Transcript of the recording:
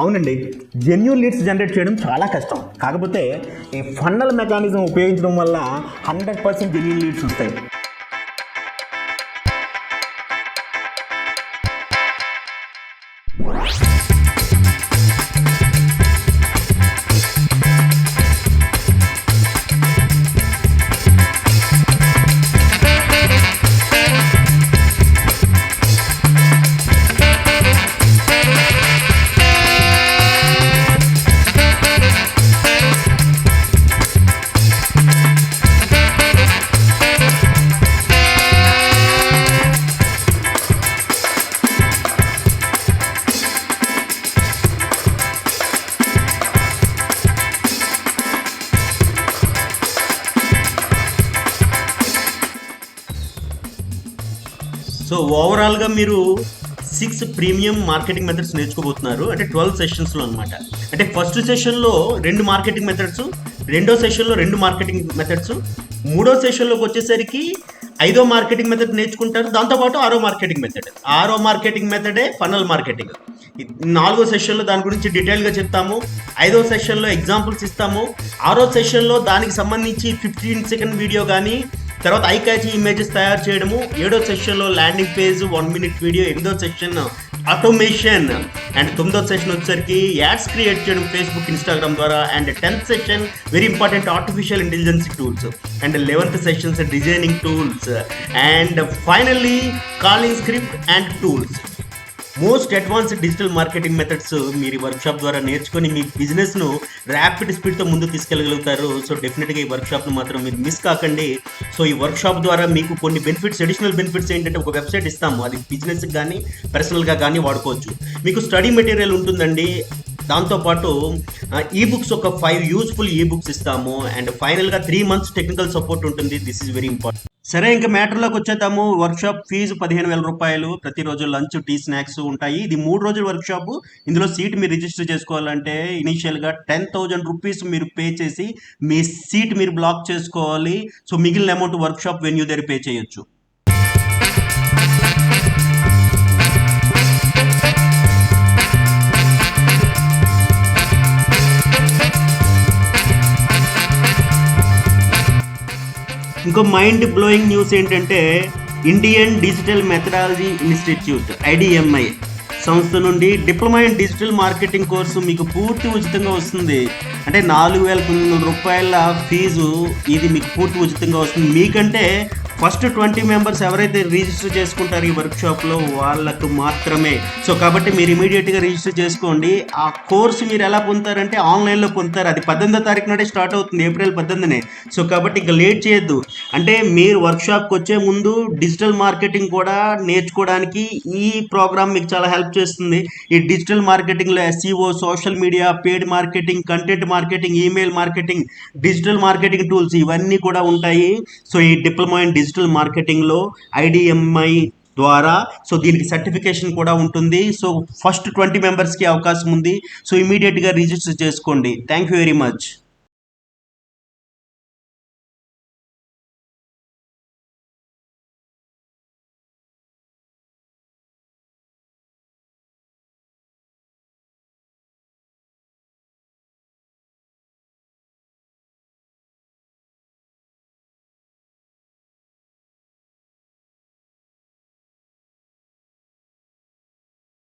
అవునండి. Genuine leads generate చేయడం చాలా కష్టం. కాకపోతే ఈ ఫన్నల్ మెకానిజం ఉపయోగించడం వల్ల హండ్రెడ్ పర్సెంట్ జెన్యున్ లీడ్స్ వస్తాయి. సో ఓవరాల్గా మీరు సిక్స్ ప్రీమియం మార్కెటింగ్ మెథడ్స్ నేర్చుకోబోతున్నారు. అంటే ట్వెల్వ్ సెషన్స్లో అనమాట అంటే ఫస్ట్ సెషన్లో రెండు మార్కెటింగ్ మెథడ్స్ రెండో సెషన్లో రెండు మార్కెటింగ్ మెథడ్స్ మూడో సెషన్లోకి వచ్చేసరికి ఐదో మార్కెటింగ్ మెథడ్ నేర్చుకుంటారు. దాంతోపాటు ఆరో మార్కెటింగ్ మెథడ్ ఆరో మార్కెటింగ్ మెథడే ఫనల్ మార్కెటింగ్ నాలుగో సెషన్లో దాని గురించి డీటెయిల్గా చెప్తాము. ఐదో సెషన్లో ఎగ్జాంపుల్స్ ఇస్తాము. ఆరో సెషన్లో దానికి సంబంధించి ఫిఫ్టీన్ సెకండ్ వీడియో కానీ తర్వాత ఐ క్యాచ్ ఇమేజెస్ తయారు చేయడము ఏడో సెషన్లో landing page one minute video ఎనిమిదో సెషన్ ఆటోమేషన్ అండ్ తొమ్మిదో సెషన్ వచ్చేసరికి యాడ్స్ క్రియేట్ చేయడం ఫేస్బుక్ ఇన్స్టాగ్రామ్ ద్వారా and tenth session very important artificial intelligence tools and eleventh sessions designing tools and finally calling script and tools most advanced digital marketing methods మీరు ఈ workshop ద్వారా నేర్చుకొని మీ బిజినెస్ను rapid స్పీడ్తో ముందు తీసుకెళ్ళగలుగుతారు. సో డెఫినెట్గా ఈ వర్క్షాప్ను మాత్రం మీరు మిస్ కాకండి. సో ఈ వర్క్షాప్ ద్వారా మీకు కొన్ని బెనిఫిట్స్ అడిషనల్ బెనిఫిట్స్ ఏంటంటే ఒక వెబ్సైట్ ఇస్తాము అది బిజినెస్కి కానీ పర్సనల్గా కానీ వాడుకోవచ్చు. మీకు స్టడీ మెటీరియల్ ఉంటుందండి. దాంతోపాటు ఈ బుక్స్ ఒక ఫైవ్ యూస్ఫుల్ ఈ బుక్స్ ఇస్తాము అండ్ ఫైనల్గా త్రీ మంత్స్ టెక్నికల్ సపోర్ట్ ఉంటుంది. దిస్ ఈజ్ వెరీ ఇంపార్టెంట్ సరే ఇంకా మ్యాటర్లోకి వచ్చేద్దాము. వర్క్షాప్ ఫీజు పదిహేను వేల రూపాయలు. ప్రతిరోజు లంచ్ టీ స్నాక్స్ ఉంటాయి. ఇది మూడు రోజుల వర్క్షాప్ ఇందులో సీట్ మీరు రిజిస్టర్ చేసుకోవాలంటే ఇనీషియల్గా టెన్ థౌజండ్ రూపీస్ మీరు పే చేసి మీ సీట్ మీరు బ్లాక్ చేసుకోవాలి. సో మిగిలిన అమౌంట్ వర్క్షాప్ వెన్యూ దగ్గర పే చేయొచ్చు. ఇంకో మైండ్ బ్లోయింగ్ న్యూస్ ఏంటంటే Indian digital methodology institute IDMI సంస్థ నుండి diploma in digital marketing course మీకు పూర్తి ఉచితంగా వస్తుంది. అంటే నాలుగు వేల తొమ్మిది వందల రూపాయల ఫీజు ఇది మీకు పూర్తి ఉచితంగా వస్తుంది. మీకంటే ఫస్ట్ ట్వంటీ మెంబర్స్ ఎవరైతే రిజిస్టర్ చేసుకుంటారు ఈ వర్క్షాప్లో వాళ్ళకు మాత్రమే. సో కాబట్టి మీరు ఇమీడియట్గా రిజిస్టర్ చేసుకోండి. ఆ కోర్సు మీరు ఎలా పొందుతారంటే ఆన్లైన్లో పొందుతారు. అది పద్దెనిమిదో తారీఖు నాడే స్టార్ట్ అవుతుంది ఏప్రిల్ పద్దెనిమిదినే. సో కాబట్టి ఇంకా లేట్ చేయొద్దు. అంటే మీరు వర్క్షాప్కి వచ్చే ముందు డిజిటల్ మార్కెటింగ్ కూడా నేర్చుకోవడానికి ఈ ప్రోగ్రామ్ మీకు చాలా హెల్ప్ చేస్తుంది. ఈ digital మార్కెటింగ్లో SEO social media paid marketing content marketing email marketing digital marketing tools ఇవన్నీ కూడా ఉంటాయి. సో ఈ డిప్లొమా ఇన్ డిజిటల్ మార్కెటింగ్లో ఐడిఎంఐ ద్వారా సో దీనికి సర్టిఫికేషన్ కూడా ఉంటుంది. సో ఫస్ట్ ట్వంటీ మెంబర్స్కి అవకాశం ఉంది. సో ఇమీడియట్గా రిజిస్టర్ చేసుకోండి. Thank you very much